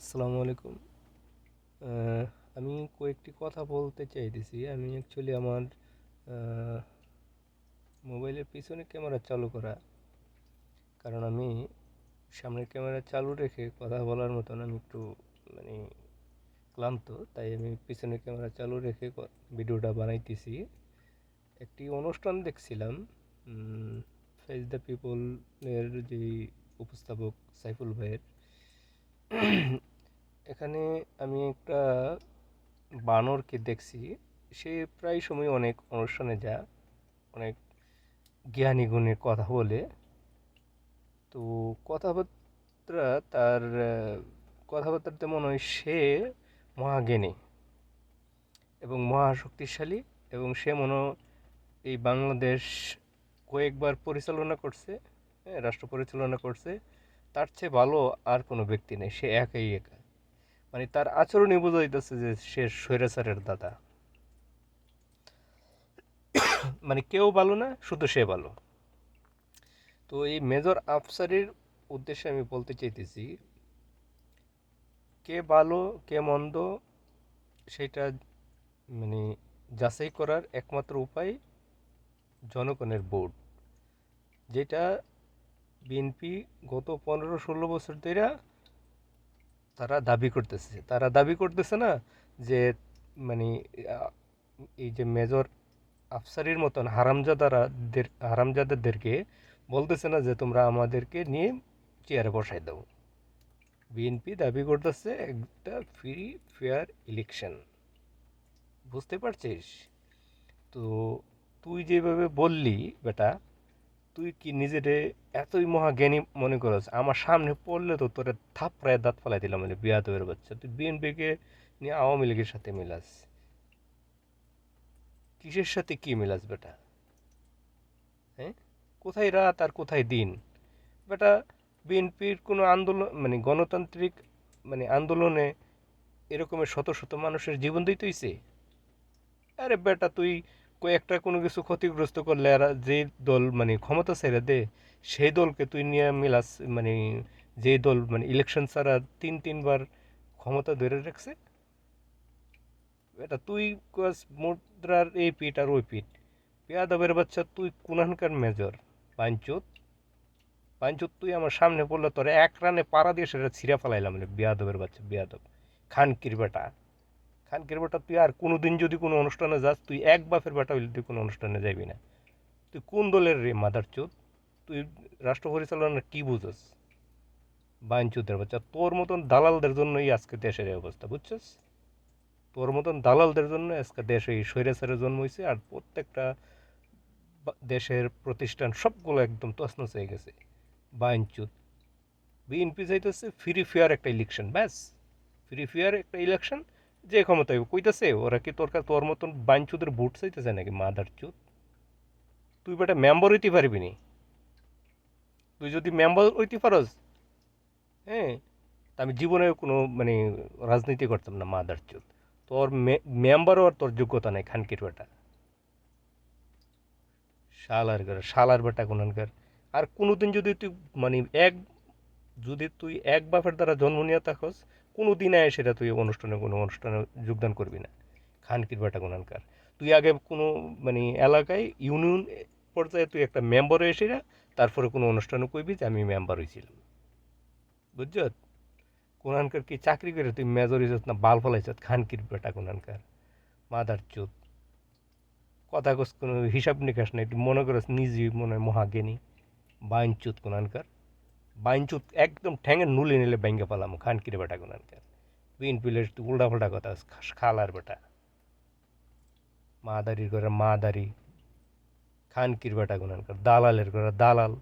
আসসালামু আলাইকুম। আমি কয়েকটি কথা বলতে চাইতেছি। আমি অ্যাকচুয়ালি আমার মোবাইলের পিছনে ক্যামেরা চালু করা। কারণ আমি সামনের ক্যামেরা চালু রেখে কথা বলার মতন আমি একটু মানে ক্লান্ত। তাই আমি পিছনের ক্যামেরা চালু রেখে ভিডিওটা বানাইতেছি। একটি অনুষ্ঠান দেখছিলাম ফেস দ্য পিপলের যে উপস্থাপক সাইফুল ভাইয়ের। এখানে আমি একটা বানরকে দেখছি। সে প্রায় সময় অনেক অনুষ্ঠানে যা অনেক জ্ঞানী গুণের কথা বলে। তো কথাবার্তা তার আহ, কথাবার্তাতে মনে হয় সে মহাজ্ঞানী এবং মহাশক্তিশালী এবং সে মনে এই বাংলাদেশ কয়েকবার পরিচালনা করছে হ্যাঁ, রাষ্ট্র পরিচালনা করছে। তার চেয়ে ভালো আর কোনো ব্যক্তি নেই সে একাই একা। মানে তার আচরণই বোঝা যাইতেছে যে সে স্বৈরাচারের দাদা। মানে কেউ ভালো না, শুধু সে ভালো। তো এই মেজর আফসারের উদ্দেশ্যে আমি বলতে চাইতেছি, কে ভালো, কে মন্দ, সেটা মানে যাচাই করার একমাত্র উপায় জনগণের ভোট। যেটা বিএনপি গত পনেরো ষোলো বছর ধরে তারা দাবি করতেছে। তারা দাবি করতেছে না যে মানে এই যে মেজর আফসারির মতন হারামজাদারা দের- হারামজাদাদেরকে বলতেছে না যে, তোমরা আমাদেরকে নিয়ে চেয়ারে বসাই দাও। বিএনপি দাবি করতেছে একটা ফ্রি ফেয়ার ইলেকশন বুঝতে পারছিস? তো, তুই যেভাবে বললি, বেটা তুই কি নিজেরে এতই মহাজ্ঞানী মনে করস? আমার সামনে পড়লে তো তোরে থাপড়ায় দাঁত ফেলাই দিলাম মানে বিয়াদবের বাচ্চা। তুই বিএনপিকে নিয়ে আওয়ামী লীগের সাথে মিলাস। কিসের সাথে কি মিলাস বেটা? হ্যাঁ? কোথায় রাত আর কোথায় দিন? বেটা বিএনপির কোনো আন্দোলন মানে গণতান্ত্রিক মানে আন্দোলনে এরকমের শত শত মানুষের জীবন দিতে হইছে আরে বেটা, তুই কয়েকটা কোনো কিছু ক্ষতিগ্রস্ত করলে আর যে দল মানে ক্ষমতা ছেড়ে দে, সেই দলকে তুই নিয়ে মিলাস মানে যে দল মানে ইলেকশন ছাড়া তিন, তিনবার ক্ষমতা ধরে রাখছে? এটা তুই মুদ্রার এই পিঠ আর ওই পিঠ। পেয়াদবের বাচ্চা তুই কুনানকার মেজর, পাঞ্চুত। পাঞ্চুত, তুই আমার সামনে পড়লে তোর এক রানে পাড়া দিয়ে সেটা ছিঁড়া ফেলাইলাম বিয়াদবের বাচ্চা, বিয়াদব। খানকির বেটা। খানকির বেটা, তুই আর কোনো দিন যদি কোনো অনুষ্ঠানে যাস, তুই এক বাপের বেটা হইলে তুই কোনো অনুষ্ঠানে যাবি না। তুই কোন দলের রে, মাদার চোদ? তুই রাষ্ট্র পরিচালনা কি বুঝোস? বাইনচুদের বাচ্চা, তোর মতন দালালদের জন্যই আজকে দেশের এই অবস্থা, বুঝছিস? তোর মতন দালালদের জন্য আজকে দেশে এই স্বৈরাচারের জন্ম হয়েছে আর প্রত্যেকটা দেশের প্রতিষ্ঠান সবগুলো একদম তছনছ হয়ে গেছে। বাইনচুদ বিএনপি চাইতেছে ফ্রি ফেয়ার একটা ইলেকশন, ব্যাস। ফ্রি ফেয়ার একটা ইলেকশন যে ক্ষমতায় কইতাছে, ওরা কি তোর তোর মতন বাইনচুদের ভোট চাইতেছে নাকি, মাদার চুদ? তুই বেটা মেম্বার হইতে পারবি নি। তুই যদি মেম্বার হইতে পারস হ্যাঁ আমি জীবনে কোনো মানে রাজনীতি করতাম না, মাদার চুদ। তোর মেম্বারও আর তোর যোগ্যতা নাই, খানকির বেটা। শালার শালার বেটা কোনখানকার আর কোনোদিন যদি তুই মানে এক যদি তুই এক বাপের দ্বারা জন্ম নিয়ে থাকস কোনো দিন আয় সেটা তুই অনুষ্ঠানে, কোনো অনুষ্ঠানে যোগদান করবি না। খানকির বেটা কোনখানকার তুই আগে কোনো মানে এলাকায়, ইউনিয়ন পর্যায়ে তুই একটা মেম্বার এসে না তারপরে কোনো অনুষ্ঠানে কইবি যে আমি মেম্বার হয়েছিলাম বুঝছ? কোনখানকার কি চাকরি করে? তুই মেজর ইজত না বাল ফলাইছত খানকির বেটা কোনখানকার মাদার চোদ। কথা কোনো হিসাব নিকাশ নাই। তুই মনে করস নিজেই মনে হয় মহাজ্ঞানী। বাইনচুত কোনখানকার বাইনচুত একদম ঠ্যাঙের নুলে নিলে ব্যাঙ্গে পালাম, খানকির বেটা কোনখানকার বিন পিলের তুই উল্টা ফুল্টা কথা খালার বেটা। মাদারির করে মাদারি খান কির বেটা কোনখানকার দালালের করে দালাল।